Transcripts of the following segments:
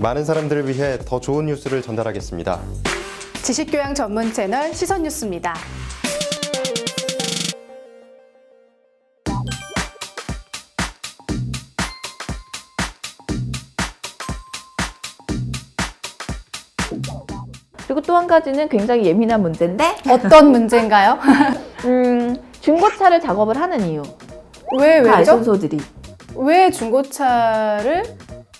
많은 사람들을 위해 더 좋은 뉴스를 전달하겠습니다. 지식교양 전문 채널 시선뉴스입니다. 그리고 또 한 가지는 굉장히 예민한 문제인데, 어떤 문제인가요? 음, 중고차를 작업을 하는 이유. 왜그 왜죠? 알선소들이. 왜 중고차를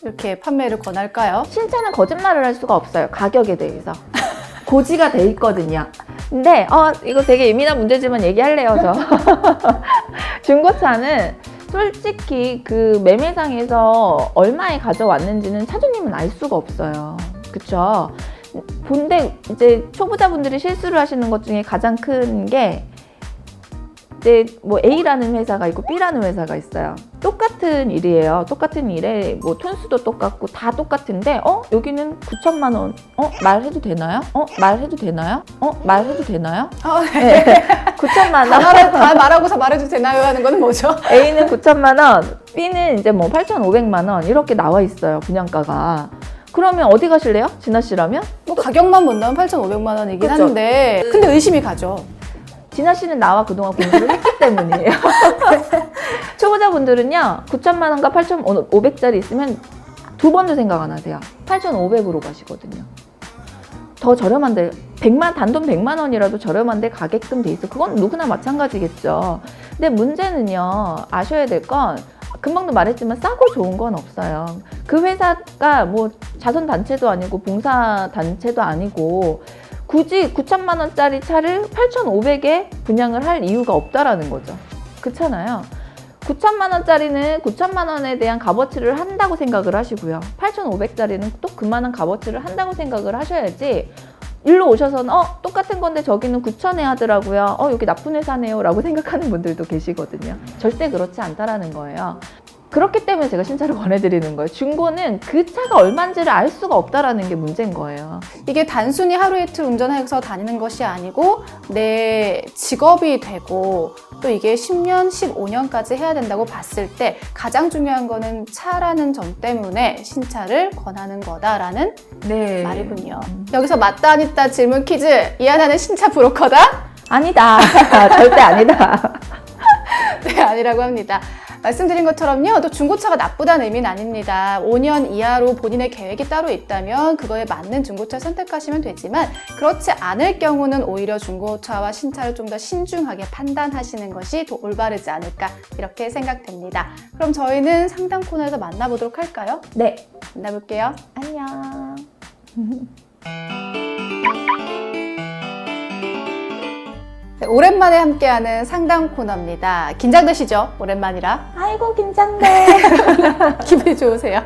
이렇게 판매를 권할까요? 신차는 거짓말을 할 수가 없어요. 가격에 대해서. 고지가 돼 있거든요. 근데 어 이거 되게 예민한 문제지만 얘기할래요, 저. 중고차는 솔직히 그 매매상에서 얼마에 가져왔는지는 차주님은 알 수가 없어요. 그쵸? 본데 이제 초보자분들이 실수를 하시는 것 중에 가장 큰 게 이제 뭐 A라는 회사가 있고 B라는 회사가 있어요. 똑같은 일이에요. 똑같은 일에 뭐 톤수도 똑같고 다 똑같은데 어 여기는 9천만 원. 어 말해도 되나요? 어 말해도 되나요? 어 말해도 되나요? 어, 네. 9천만 다, 원. 다 말하고서 말해도 되나요? 하는 건 뭐죠? A는 9천만 원, B는 이제 뭐 8,500만 원 이렇게 나와 있어요. 분양가가. 그러면 어디 가실래요? 진아 씨라면? 뭐 가격만 본다면 8,500만 원이긴 그쵸. 한데 근데 의심이 가죠. 진아 씨는 나와 그동안 공부를 했기 때문이에요. 초보자분들은요, 9천만 원과 8,500짜리 있으면 두 번도 생각 안 하세요. 8,500으로 가시거든요. 더 저렴한데, 100만, 단돈 100만 원이라도 저렴한데 가게끔 돼 있어. 그건 누구나 마찬가지겠죠. 근데 문제는요, 아셔야 될 건, 금방도 말했지만 싸고 좋은 건 없어요. 그 회사가 뭐 자선 단체도 아니고 봉사 단체도 아니고 굳이 9천만 원짜리 차를 8,500에 분양을 할 이유가 없다라는 거죠. 그렇잖아요. 9천만 원짜리는 9천만 원에 대한 값어치를 한다고 생각을 하시고요. 8,500짜리는 또 그만한 값어치를 한다고 생각을 하셔야지. 일로 오셔서는 어 똑같은 건데 저기는 9천에 하더라고요. 어 여기 나쁜 회사네요라고 생각하는 분들도 계시거든요. 절대 그렇지 않다라는 거예요. 그렇기 때문에 제가 신차를 권해드리는 거예요. 중고는 그 차가 얼마인지를 알 수가 없다라는 게 문제인 거예요. 이게 단순히 하루 이틀 운전해서 다니는 것이 아니고 내 직업이 되고 또 이게 10년, 15년까지 해야 된다고 봤을 때 가장 중요한 거는 차라는 점 때문에 신차를 권하는 거다라는 네. 말이군요. 여기서 맞다 아니다 질문 퀴즈. 이하나는 신차 브로커다? 아니다. 절대 아니다. 네, 아니라고 합니다. 말씀드린 것처럼요, 또 중고차가 나쁘다는 의미는 아닙니다. 5년 이하로 본인의 계획이 따로 있다면 그거에 맞는 중고차 선택하시면 되지만 그렇지 않을 경우는 오히려 중고차와 신차를 좀 더 신중하게 판단하시는 것이 더 올바르지 않을까 이렇게 생각됩니다. 그럼 저희는 상담 코너에서 만나보도록 할까요? 네. 만나볼게요. 안녕. 오랜만에 함께하는 상담 코너입니다. 긴장되시죠? 오랜만이라. 아이고 긴장돼. 기분이 좋으세요?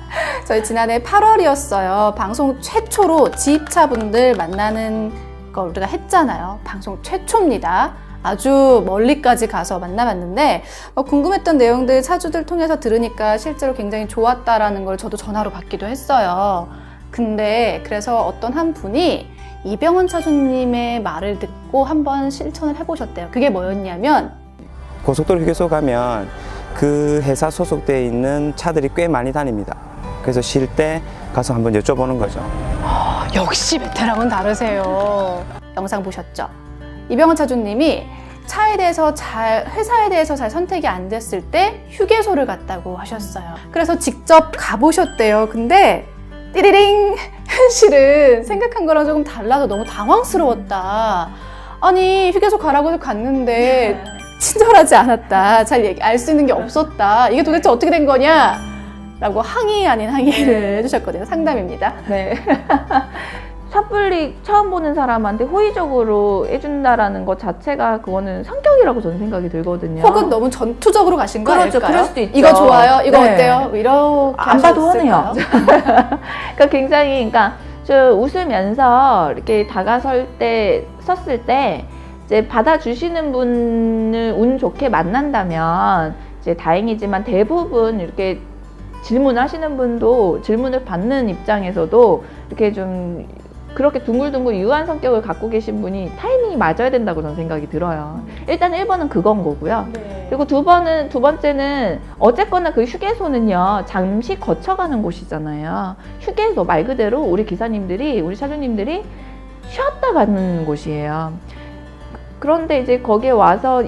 저희 지난해 8월이었어요. 방송 최초로 지입차분들 만나는 걸 우리가 했잖아요. 방송 최초입니다. 아주 멀리까지 가서 만나봤는데 어, 궁금했던 내용들 차주들 통해서 들으니까 실제로 굉장히 좋았다라는 걸 저도 전화로 받기도 했어요. 근데 그래서 어떤 한 분이 이병헌 차주님의 말을 듣고 한번 실천을 해보셨대요. 그게 뭐였냐면 고속도로 휴게소 가면 그 회사 소속되어 있는 차들이 꽤 많이 다닙니다. 그래서 쉴 때 가서 한번 여쭤보는 거죠. 역시 베테랑은 다르세요. 영상 보셨죠? 이병헌 차주님이 차에 대해서 잘, 회사에 대해서 잘 선택이 안 됐을 때 휴게소를 갔다고 하셨어요. 그래서 직접 가보셨대요. 근데 띠리링! 현실은 생각한 거랑 조금 달라서 너무 당황스러웠다. 아니, 휴게소 가라고 해서 갔는데 친절하지 않았다. 잘 얘기, 알 수 있는 게 없었다. 이게 도대체 어떻게 된 거냐? 라고 항의 아닌 항의를 해주셨거든요. 상담입니다. 네. 섣불리 처음 보는 사람한테 호의적으로 해준다라는 것 자체가 그거는 성격 이라고 저는 생각이 들거든요. 혹은 너무 전투적으로 가신 거 그렇죠. 아닐까요? 그럴 수도 있죠. 이거 좋아요? 이거 네. 어때요? 뭐 이렇게 안 봐도? 화내요. 그러니까 굉장히 그러니까 저 웃으면서 이렇게 다가설 때 섰을 때 이제 받아주시는 분을 운 좋게 만난다면 이제 다행이지만 대부분 이렇게 질문하시는 분도 질문을 받는 입장에서도 이렇게 좀 그렇게 둥글둥글 유한 성격을 갖고 계신 분이 타이밍이 맞아야 된다고 저는 생각이 들어요. 일단 1번은 그건 거고요. 그리고 두 번은 두 번째는 어쨌거나 그 휴게소는요 잠시 거쳐가는 곳이잖아요. 휴게소 말 그대로 우리 기사님들이 우리 차주님들이 쉬었다 가는 곳이에요. 그런데 이제 거기에 와서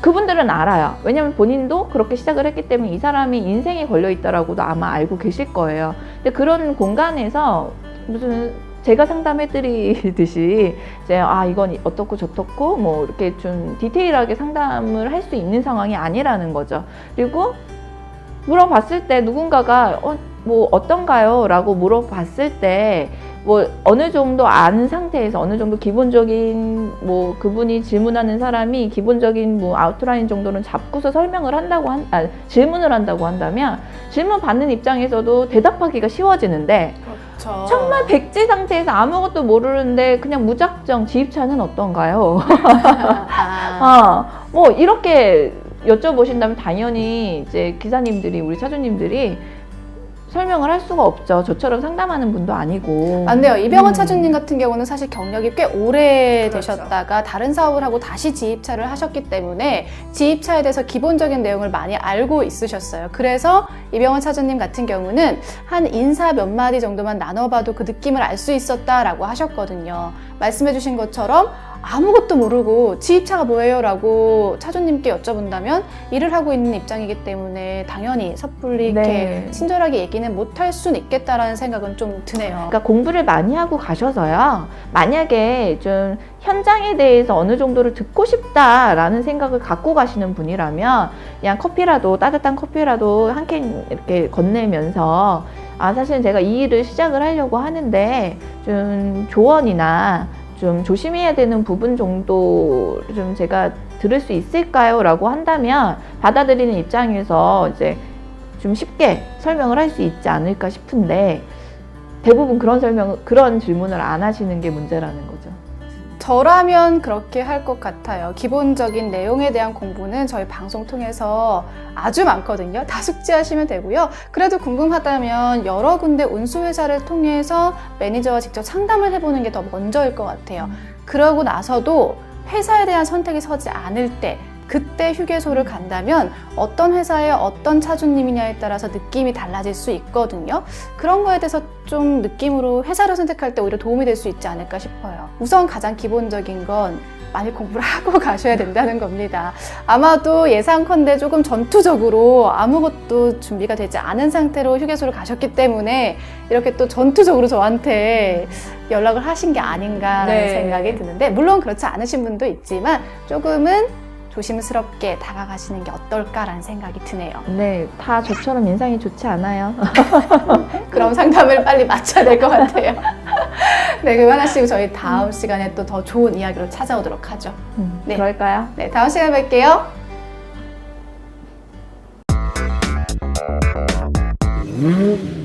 그분들은 알아요. 왜냐면 본인도 그렇게 시작을 했기 때문에 이 사람이 인생에 걸려 있다라고도 아마 알고 계실 거예요. 근데 그런 공간에서 무슨 제가 상담해 드리듯이 이제 아 이건 어떻고 저떻고 뭐 이렇게 좀 디테일하게 상담을 할 수 있는 상황이 아니라는 거죠. 그리고 물어봤을 때 누군가가 어, 뭐 어떤가요?라고 물어봤을 때 뭐 어느 정도 아는 상태에서 어느 정도 기본적인 뭐 그분이 질문하는 사람이 기본적인 뭐 아웃라인 정도는 잡고서 설명을 한다고 한 아, 질문을 한다고 한다면 질문 받는 입장에서도 대답하기가 쉬워지는데 그렇죠. 정말 백지 상태에서 아무것도 모르는데 그냥 무작정 지입차는 어떤가요? 아, 아, 뭐 이렇게 여쭤보신다면 당연히 이제 기사님들이 우리 차주님들이 설명을 할 수가 없죠. 저처럼 상담하는 분도 아니고. 안 돼요. 이병헌 음. 차주님 같은 경우는 사실 경력이 꽤 오래 그렇죠. 되셨다가 다른 사업을 하고 다시 지입차를 하셨기 때문에 지입차에 대해서 기본적인 내용을 많이 알고 있으셨어요. 그래서 이병헌 차주님 같은 경우는 한 인사 몇 마디 정도만 나눠봐도 그 느낌을 알 수 있었다라고 하셨거든요. 말씀해주신 것처럼 아무것도 모르고 지입차가 뭐예요? 라고 차주님께 여쭤본다면 일을 하고 있는 입장이기 때문에 당연히 섣불리 이렇게 네. 친절하게 얘기는 못할 수는 있겠다라는 생각은 좀 드네요. 그러니까 공부를 많이 하고 가셔서요. 만약에 좀 현장에 대해서 어느 정도를 듣고 싶다라는 생각을 갖고 가시는 분이라면 그냥 커피라도 따뜻한 커피라도 한 캔 이렇게 건네면서 아 사실은 제가 이 일을 시작을 하려고 하는데 좀 조언이나 좀 조심해야 되는 부분 정도 좀 제가 들을 수 있을까요? 라고 한다면 받아들이는 입장에서 이제 좀 쉽게 설명을 할 수 있지 않을까 싶은데 대부분 그런 설명, 그런 질문을 안 하시는 게 문제라는 거죠. 저라면 그렇게 할 것 같아요. 기본적인 내용에 대한 공부는 저희 방송 통해서 아주 많거든요. 다 숙지하시면 되고요. 그래도 궁금하다면 여러 군데 운수회사를 통해서 매니저와 직접 상담을 해보는 게 더 먼저일 것 같아요. 그러고 나서도 회사에 대한 선택이 서지 않을 때 그때 휴게소를 간다면 어떤 회사의 어떤 차주님이냐에 따라서 느낌이 달라질 수 있거든요. 그런 거에 대해서 좀 느낌으로 회사를 선택할 때 오히려 도움이 될 수 있지 않을까 싶어요. 우선 가장 기본적인 건 많이 공부를 하고 가셔야 된다는 겁니다. 아마도 예상컨대 조금 전투적으로 아무것도 준비가 되지 않은 상태로 휴게소를 가셨기 때문에 이렇게 또 전투적으로 저한테 연락을 하신 게 아닌가라는 네. 생각이 드는데 물론 그렇지 않으신 분도 있지만 조금은 조심스럽게 다가가시는 게 어떨까라는 생각이 드네요. 네, 다 저처럼 인상이 좋지 않아요. 그럼 상담을 빨리 마쳐야 될 것 같아요. 네, 그만하시고 저희 다음 음. 시간에 또 더 좋은 이야기로 찾아오도록 하죠. 음, 네. 그럴까요? 네, 다음 시간에 뵐게요. 음.